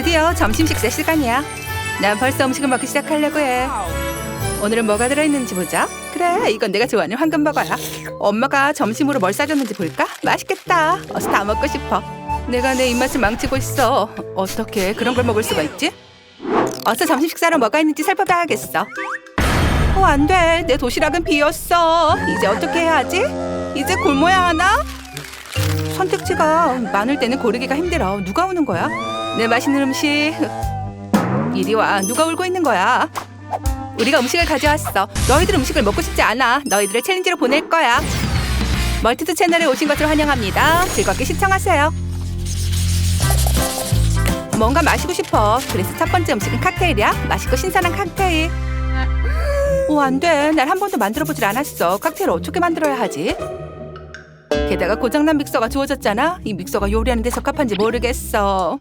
드디어 점심 식사 시간이야. 난 벌써 음식을 먹기 시작하려고 해. 오늘은 뭐가 들어있는지 보자. 그래, 이건 내가 좋아하는 황금버거야. 엄마가 점심으로 뭘 싸줬는지 볼까? 맛있겠다. 어서 다 먹고 싶어. 내가 내 입맛을 망치고 있어. 어떻게 그런 걸 먹을 수가 있지? 어서 점심 식사로 뭐가 있는지 살펴봐야겠어. 어, 안 돼. 내 도시락은 비었어. 이제 어떻게 해야 하지? 이제 굶어야 하나? 선택지가 많을 때는 고르기가 힘들어. 누가 오는 거야? 내 맛있는 음식. 이리 와. 누가 울고 있는 거야? 우리가 음식을 가져왔어. 너희들 음식을 먹고 싶지 않아. 너희들을 챌린지로 보낼 거야. 멀티드 채널에 오신 것을 환영합니다. 즐겁게 시청하세요. 뭔가 마시고 싶어. 그래서 첫 번째 음식은 칵테일이야. 맛있고 신선한 칵테일. 오, 안 돼. 난 한 번도 만들어 보질 않았어. 칵테일을 어떻게 만들어야 하지? 게다가 고장난 믹서가 주어졌잖아. 이 믹서가 요리하는 데 적합한지 모르겠어.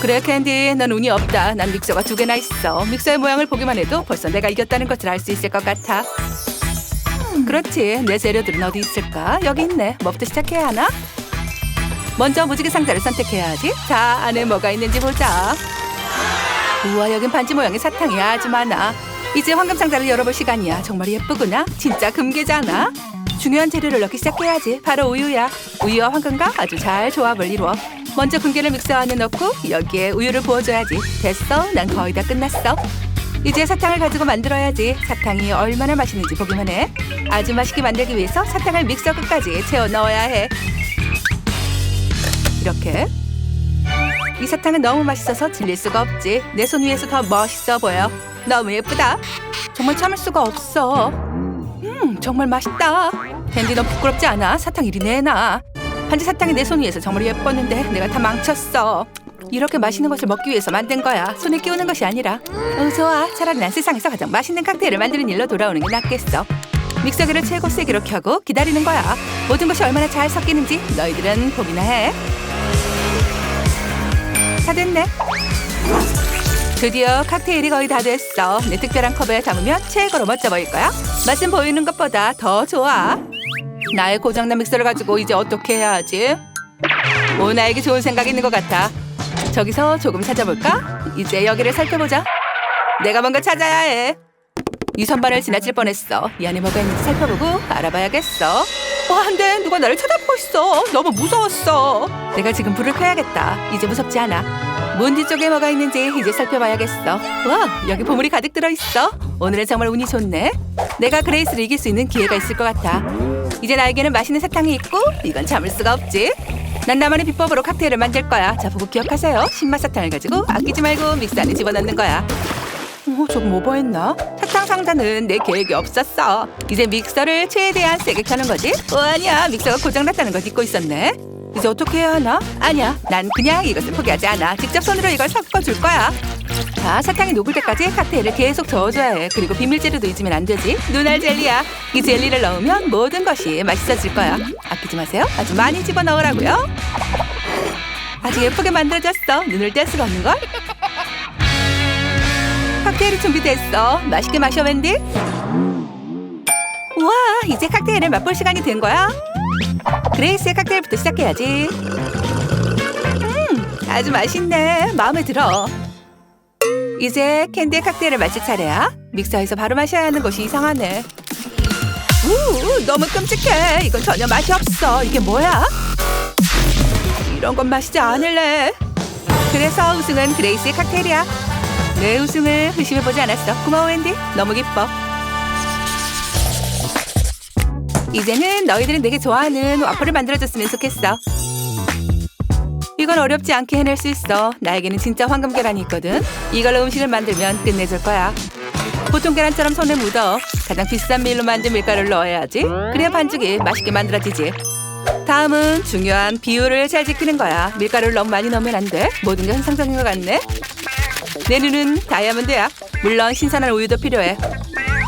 그래 캔디, 넌 운이 없다. 난 믹서가 두 개나 있어. 믹서의 모양을 보기만 해도 벌써 내가 이겼다는 것을 알 수 있을 것 같아. 그렇지. 내 재료들은 어디 있을까? 여기 있네. 뭐부터 시작해야 하나? 먼저 무지개 상자를 선택해야 하지. 자, 안에 뭐가 있는지 보자. 우와, 여긴 반지 모양의 사탕이 아주 많아. 이제 황금 상자를 열어볼 시간이야. 정말 예쁘구나. 진짜 금괴잖아. 중요한 재료를 넣기 시작해야지. 바로 우유야. 우유와 황금과 아주 잘 조합을 이루어. 먼저 금괴를 믹서 안에 넣고 여기에 우유를 부어줘야지. 됐어. 난 거의 다 끝났어. 이제 사탕을 가지고 만들어야지. 사탕이 얼마나 맛있는지 보기만 해. 아주 맛있게 만들기 위해서 사탕을 믹서 끝까지 채워 넣어야 해. 이렇게. 이 사탕은 너무 맛있어서 질릴 수가 없지. 내 손 위에서 더 멋있어 보여. 너무 예쁘다. 정말 참을 수가 없어. 음, 정말 맛있다. 캔디 너 부끄럽지 않아? 사탕 이리 내놔. 반지 사탕이 내 손 위에서 정말 예뻤는데 내가 다 망쳤어. 이렇게 맛있는 것을 먹기 위해서 만든 거야. 손에 끼우는 것이 아니라. 어, 좋아. 차라리 난 세상에서 가장 맛있는 칵테일을 만드는 일로 돌아오는 게 낫겠어. 믹서기를 최고 세기로 켜고 기다리는 거야. 모든 것이 얼마나 잘 섞이는지 너희들은 보기나 해. 다 됐네. 드디어 칵테일이 거의 다 됐어. 내 특별한 컵에 담으면 최고로 멋져 보일 거야. 맛은 보이는 것보다 더 좋아. 나의 고장난 믹서를 가지고 이제 어떻게 해야 하지? 오, 나에게 좋은 생각이 있는 것 같아. 저기서 조금 찾아볼까? 이제 여기를 살펴보자. 내가 뭔가 찾아야 해. 이 선반을 지나칠 뻔했어. 이 안에 뭐가 있는지 살펴보고 알아봐야겠어. 어, 안 돼. 누가 나를 쳐다보고 있어. 너무 무서웠어. 내가 지금 불을 켜야겠다. 이제 무섭지 않아. 문 뒤쪽에 뭐가 있는지 이제 살펴봐야겠어. 와, 여기 보물이 가득 들어있어. 오늘은 정말 운이 좋네. 내가 그레이스를 이길 수 있는 기회가 있을 것 같아. 이제 나에게는 맛있는 사탕이 있고 이건 참을 수가 없지. 난 나만의 비법으로 칵테일을 만들 거야. 자, 보고 기억하세요. 신맛 사탕을 가지고 아끼지 말고 믹스 안에 집어넣는 거야. 어, 조금 오버했나? 사탕 상자는 내 계획이 없었어. 이제 믹서를 최대한 세게 켜는 거지? 어, 아니야. 믹서가 고장났다는 걸 잊고 있었네. 이제 어떻게 해야 하나? 아니야. 난 그냥 이것을 포기하지 않아. 직접 손으로 이걸 섞어줄 거야. 자, 사탕이 녹을 때까지 칵테일을 계속 저어줘야 해. 그리고 비밀재료도 잊으면 안 되지. 눈알 젤리야. 이 젤리를 넣으면 모든 것이 맛있어질 거야. 아끼지 마세요. 아주 많이 집어넣으라고요. 아주 예쁘게 만들어졌어. 눈을 뗄 수가 없는 걸. 칵테일이 준비됐어. 맛있게 마셔, 웬디. 우와, 이제 칵테일을 맛볼 시간이 된 거야. 그레이스의 칵테일부터 시작해야지. 음, 아주 맛있네. 마음에 들어. 이제 캔디의 칵테일을 마실 차례야. 믹서에서 바로 마셔야 하는 것이 이상하네. 우, 너무 끔찍해. 이건 전혀 맛이 없어. 이게 뭐야? 이런 건 마시지 않을래. 그래서 우승은 그레이스의 칵테일이야. 내 우승을 의심해보지 않았어. 고마워, 앤디. 너무 기뻐. 이제는 너희들은 내게 좋아하는 와플을 만들어줬으면 좋겠어. 이건 어렵지 않게 해낼 수 있어. 나에게는 진짜 황금 계란이 있거든. 이걸로 음식을 만들면 끝내줄 거야. 보통 계란처럼 손에 묻어. 가장 비싼 밀로 만든 밀가루를 넣어야지. 그래야 반죽이 맛있게 만들어지지. 다음은 중요한 비율을 잘 지키는 거야. 밀가루를 너무 많이 넣으면 안 돼. 모든 게 환상적인 것 같네. 내 눈은 다이아몬드야. 물론 신선한 우유도 필요해.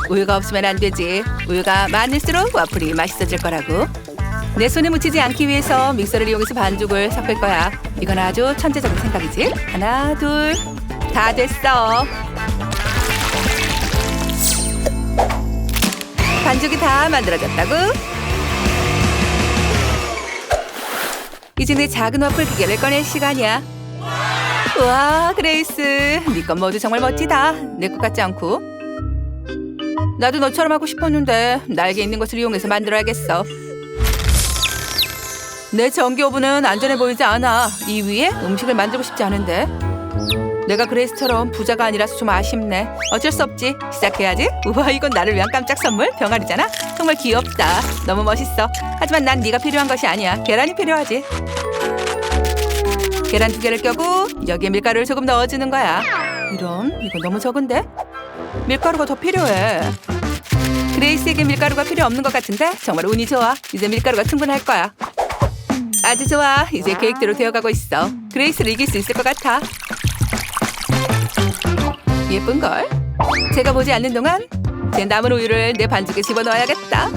우유가 없으면 안 되지. 우유가 많을수록 와플이 맛있어질 거라고. 내 손에 묻히지 않기 위해서 믹서를 이용해서 반죽을 섞을 거야. 이건 아주 천재적인 생각이지. 하나, 둘, 다 됐어. 반죽이 다 만들어졌다고? 이제 내 작은 와플 기계를 꺼낼 시간이야. 와 그레이스 네건 모두 정말 멋지다 내 것 같지 않고 나도 너처럼 하고 싶었는데 나에게 있는 것을 이용해서 만들어야겠어 내 전기 오븐은 안전해 보이지 않아. 이 위에 음식을 만들고 싶지 않은데. 내가 그레이스처럼 부자가 아니라서 좀 아쉽네. 어쩔 수 없지. 시작해야지. 우와 이건 나를 위한 깜짝 선물. 병아리잖아. 정말 귀엽다. 너무 멋있어. 하지만 난 네가 필요한 것이 아니야. 계란이 필요하지. 계란 두 개를 껴고 여기에 밀가루를 조금 넣어주는 거야. 이런 이거 너무 적은데? 밀가루가 더 필요해. 그레이스에게 밀가루가 필요 없는 것 같은데? 정말 운이 좋아. 이제 밀가루가 충분할 거야. 아주 좋아. 이제 계획대로 되어가고 있어. 그레이스를 이길 수 있을 것 같아. 예쁜 걸. 제가 보지 않는 동안 제 남은 우유를 내 반죽에 집어넣어야겠다.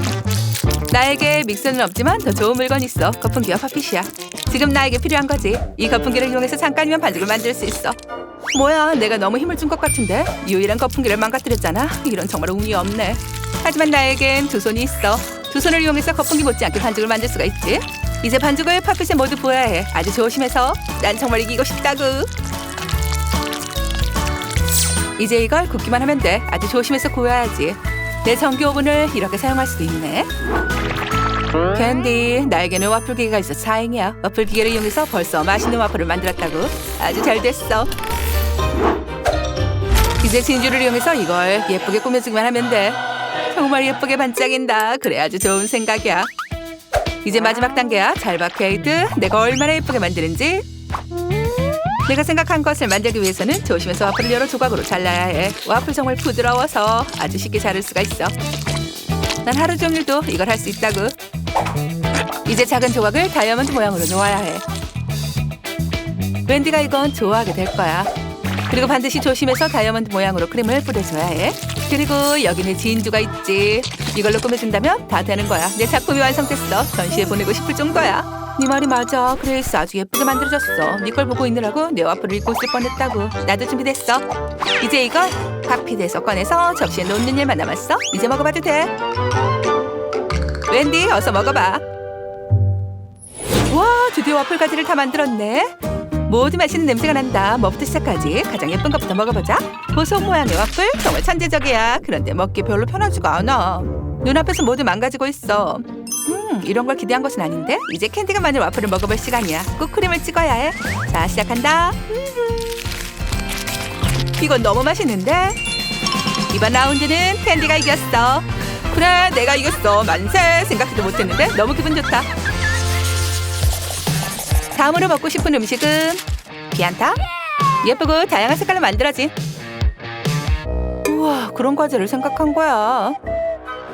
나에게 믹서는 없지만 더 좋은 물건 있어. 거품기와 파핏이야. 지금 나에게 필요한 거지. 이 거품기를 이용해서 잠깐이면 반죽을 만들 수 있어. 뭐야, 내가 너무 힘을 준 것 같은데 유일한 거품기를 망가뜨렸잖아. 이런 정말 운이 없네. 하지만 나에겐 두 손이 있어. 두 손을 이용해서 거품기 못지않게 반죽을 만들 수가 있지. 이제 반죽을 파핏에 모두 부어야 해. 아주 조심해서. 난 정말 이기고 싶다구. 이제 이걸 굽기만 하면 돼. 아주 조심해서 구워야지. 내 전기 오븐을 이렇게 사용할 수도 있네. 캔디, 나에게는 와플 기계가 있어 다행이야. 와플 기계를 이용해서 벌써 맛있는 와플을 만들었다고. 아주 잘 됐어. 이제 진주를 이용해서 이걸 예쁘게 꾸며주기만 하면 돼. 정말 예쁘게 반짝인다. 그래 아주 좋은 생각이야. 이제 마지막 단계야. 잘 봐, 케이트. 내가 얼마나 예쁘게 만드는지. 내가 생각한 것을 만들기 위해서는 조심해서 와플을 여러 조각으로 잘라야 해. 와플 정말 부드러워서 아주 쉽게 자를 수가 있어. 난 하루 종일도 이걸 할 수 있다고. 이제 작은 조각을 다이아몬드 모양으로 놓아야 해. 웬디가 이건 좋아하게 될 거야. 그리고 반드시 조심해서 다이아몬드 모양으로 크림을 뿌려줘야 해. 그리고 여기는 진주가 있지. 이걸로 꾸며준다면 다 되는 거야. 내 작품이 완성됐어. 전시회 보내고 싶을 정도야. 네 말이 맞아. 그레이스 아주 예쁘게 만들어졌어. 네 걸 보고 있느라고 내 와플을 읽고 있을 뻔했다고. 나도 준비됐어. 이제 이걸 칵핏에서 꺼내서 접시에 놓는 일만 남았어. 이제 먹어봐도 돼. 웬디 어서 먹어봐. 와 드디어 와플 가지를 다 만들었네. 모두 맛있는 냄새가 난다. 뭐부터 시작하지? 가장 예쁜 것부터 먹어보자. 보석 모양의 와플 정말 천재적이야. 그런데 먹기 별로 편하지가 않아. 눈앞에서 모두 망가지고 있어. 음 이런 걸 기대한 것은 아닌데 이제 캔디가 만든 와플을 먹어볼 시간이야. 꼭 크림을 찍어야 해. 자 시작한다. 이건 너무 맛있는데? 이번 라운드는 캔디가 이겼어. 그래, 내가 이겼어. 만세! 생각지도 못했는데 너무 기분 좋다. 다음으로 먹고 싶은 음식은 비안타? 예쁘고 다양한 색깔로 만들어진. 우와, 그런 과제를 생각한 거야.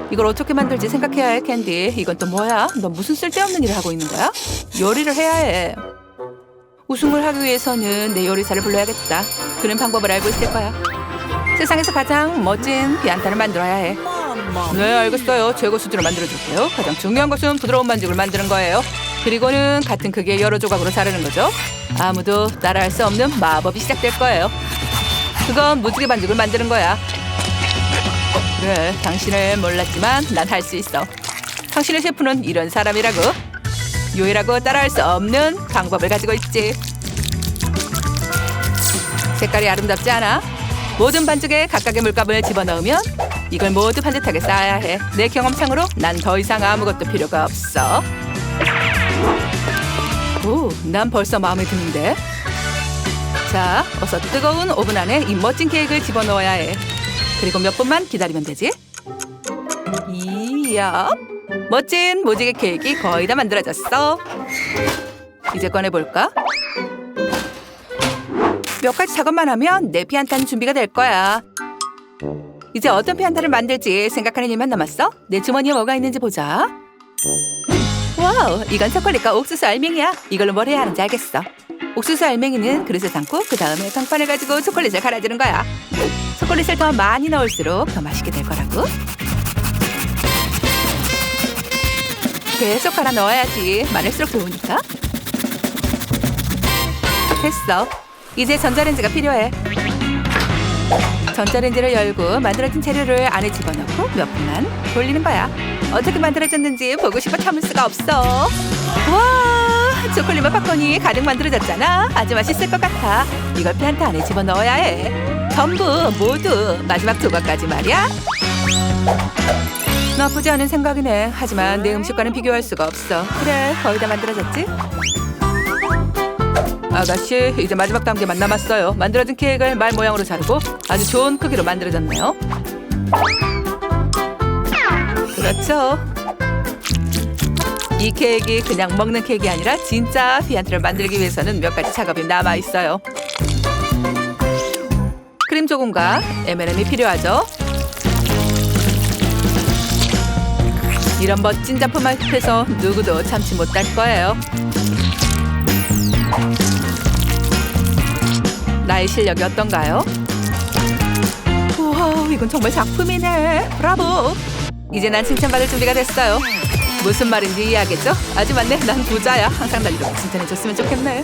이걸 어떻게 만들지 생각해야 해, 캔디. 이건 또 뭐야? 너 무슨 쓸데없는 일을 하고 있는 거야? 요리를 해야 해. 우승을 하기 위해서는 내 요리사를 불러야겠다. 그런 방법을 알고 있을 거야. 세상에서 가장 멋진 비안타를 만들어야 해. 네, 알겠어요. 최고 수준으로 만들어줄게요. 가장 중요한 것은 부드러운 반죽을 만드는 거예요. 그리고는 같은 크기의 여러 조각으로 자르는 거죠. 아무도 따라할 수 없는 마법이 시작될 거예요. 그건 무지개 반죽을 만드는 거야. 그래, 당신은 몰랐지만 난 할 수 있어. 당신의 셰프는 이런 사람이라고. 유일하고 따라할 수 없는 방법을 가지고 있지. 색깔이 아름답지 않아? 모든 반죽에 각각의 물감을 집어넣으면 이걸 모두 반듯하게 쌓아야 해. 내 경험상으로 난 더 이상 아무것도 필요가 없어. 오, 난 벌써 마음에 드는데. 자, 어서 뜨거운 오븐 안에 이 멋진 케이크를 집어넣어야 해. 그리고 몇 분만 기다리면 되지. 이야, 멋진 모지개 케이크 거의 다 만들어졌어. 이제 꺼내볼까? 몇 가지 작업만 하면 내 피안타는 준비가 될 거야. 이제 어떤 피안타를 만들지 생각하는 일만 남았어? 내 주머니에 뭐가 있는지 보자. 와우, 이건 초콜릿과 옥수수 알맹이야. 이걸로 뭘 해야 하는지 알겠어. 옥수수 알맹이는 그릇에 담고 그 다음에 강판을 가지고 초콜릿을 갈아주는 거야. 초콜릿을 더 많이 넣을수록 더 맛있게 될 거라고. 계속 갈아 넣어야지. 많을수록 좋으니까. 됐어. 이제 전자레인지가 필요해. 전자레인지를 열고 만들어진 재료를 안에 집어넣고 몇 분만 돌리는 거야. 어떻게 만들어졌는지 보고 싶어 참을 수가 없어. 와, 초콜릿맛 팝콘이 가득 만들어졌잖아. 아주 맛있을 것 같아. 이걸 피한테 안에 집어 넣어야 해. 전부 모두 마지막 조각까지 말이야. 나쁘지 않은 생각이네. 하지만 내 음식과는 비교할 수가 없어. 그래, 거의 다 만들어졌지? 아가씨, 이제 마지막 단계만 남았어요. 만들어진 케이크를 말 모양으로 자르고 아주 좋은 크기로 만들어졌네요. 그렇죠. 이 케이크 그냥 먹는 케이크가 아니라 진짜 피안트를 만들기 위해서는 몇 가지 작업이 남아 있어요. 크림 조금과 M&M이 필요하죠. 이런 멋진 작품 앞에서 누구도 참지 못할 거예요. 나의 실력이 어떤가요? 우와, 이건 정말 작품이네. 브라보. 이제 난 칭찬받을 준비가 됐어요. 무슨 말인지 이해하겠죠? 아주 맞네. 난 부자야. 항상 날 이렇게 칭찬해줬으면 좋겠네.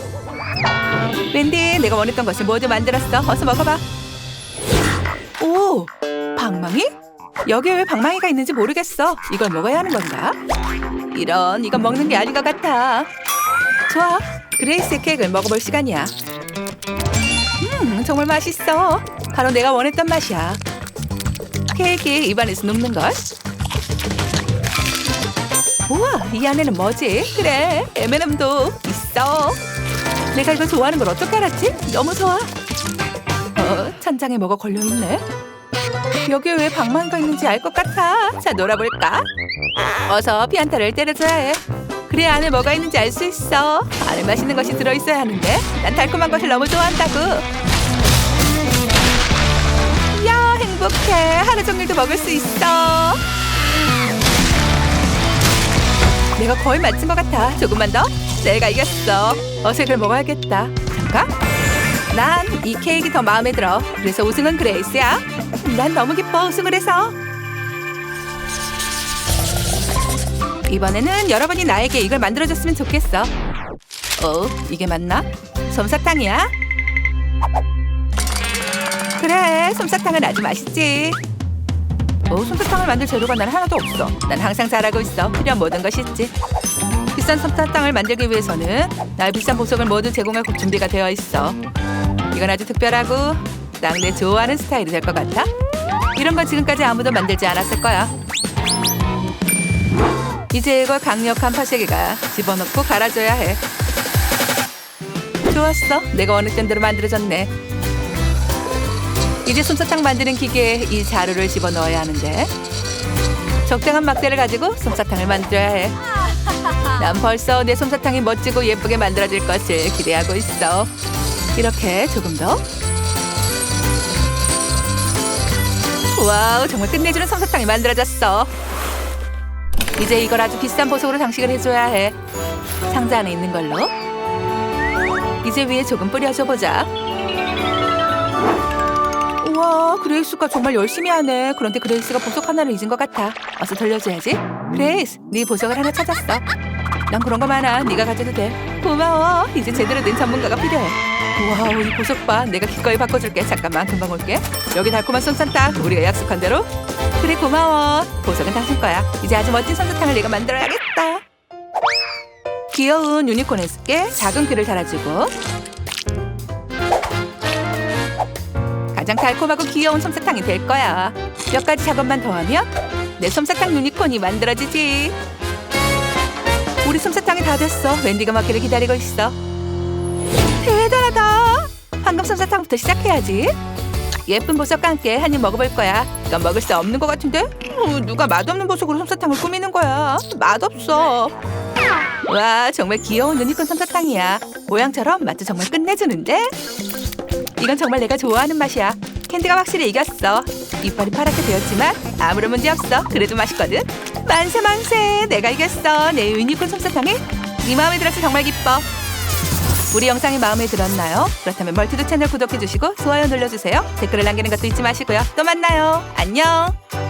웬디, 내가 원했던 것을 모두 만들었어. 어서 먹어봐. 오, 방망이? 여기에 왜 방망이가 있는지 모르겠어. 이걸 먹어야 하는 건가? 이런, 이건 먹는 게 아닌 것 같아. 좋아, 그레이스의 케이크를 먹어볼 시간이야. 음, 정말 맛있어. 바로 내가 원했던 맛이야. 케이크 입안에서 녹는 걸. 우와, 이 안에는 뭐지? 그래, M&M도 있어. 내가 이걸 좋아하는 걸 어떻게 알았지? 너무 좋아. 어, 천장에 뭐가 걸려있네. 여기에 왜 방망이가 있는지 알 것 같아. 자, 놀아볼까? 어서 피안타를 때려줘야 해. 그래 안에 뭐가 있는지 알 수 있어. 안에 맛있는 것이 들어있어야 하는데 난 달콤한 것을 너무 좋아한다고. 야 행복해. 하루 종일도 먹을 수 있어. 내가 거의 맞춘 것 같아. 조금만 더. 내가 이겼어. 이걸 먹어야겠다. 잠깐. 난 이 케이크 더 마음에 들어. 그래서 우승은 그레이스야. 난 너무 기뻐 우승을 해서. 이번에는 여러분이 나에게 이걸 만들어줬으면 좋겠어. 어, 이게 맞나? 솜사탕이야? 그래, 솜사탕은 아주 맛있지. 어, 솜사탕을 만들 재료가 난 하나도 없어. 난 항상 잘하고 있어. 필요한 모든 것이 있지. 비싼 솜사탕을 만들기 위해서는 나의 비싼 보석을 모두 제공할 준비가 되어 있어. 이건 아주 특별하고 딱 내 좋아하는 스타일이 될 것 같아. 이런 건 지금까지 아무도 만들지 않았을 거야. 이제 이걸 강력한 파쇄기가 집어넣고 갈아줘야 해. 좋았어. 내가 원했던 대로 만들어졌네. 이제 솜사탕 만드는 기계에 이 자루를 집어넣어야 하는데 적당한 막대를 가지고 솜사탕을 만들어야 해. 난 벌써 내 솜사탕이 멋지고 예쁘게 만들어질 것을 기대하고 있어. 이렇게 조금 더. 와우, 정말 끝내주는 솜사탕이 만들어졌어. 이제 이걸 아주 비싼 보석으로 장식을 해줘야 해. 상자 안에 있는 걸로. 이제 위에 조금 뿌려줘 보자. 그레이스가 정말 열심히 하네. 그런데 그레이스가 보석 하나를 잊은 것 같아. 어서 돌려줘야지. 그레이스, 네 보석을 하나 찾았어. 난 그런 거 많아. 네가 가져도 돼. 고마워. 이제 제대로 된 전문가가 필요해. 와우, 이 보석 봐. 내가 기꺼이 바꿔줄게. 잠깐만, 금방 올게. 여기 달콤한 솜사탕. 우리가 약속한 대로. 그래, 고마워. 보석은 당신 거야. 이제 아주 멋진 솜사탕을 내가 만들어야겠다. 귀여운 유니콘에게 작은 귀를 달아주고 가장 달콤하고 귀여운 솜사탕이 될 거야. 몇 가지 작업만 더 하면 내 솜사탕 유니콘이 만들어지지. 우리 솜사탕이 다 됐어. 웬디가 맡기를 기다리고 있어. 대단하다. 황금 솜사탕부터 시작해야지. 예쁜 보석과 함께 한 입 먹어볼 거야. 이건 먹을 수 없는 것 같은데? 어, 누가 맛없는 보석으로 솜사탕을 꾸미는 거야? 맛없어. 와, 정말 귀여운 유니콘 솜사탕이야. 모양처럼 맛도 정말 끝내주는데? 이건 정말 내가 좋아하는 맛이야. 캔디가 확실히 이겼어. 이빨이 파랗게 되었지만 아무런 문제 없어. 그래도 맛있거든. 만세 만세. 내가 이겼어. 내 유니콘 솜사탕이 네 마음에 들어서 정말 기뻐. 우리 영상이 마음에 들었나요? 그렇다면 멀티도 채널 구독해주시고 좋아요 눌러주세요. 댓글을 남기는 것도 잊지 마시고요. 또 만나요. 안녕.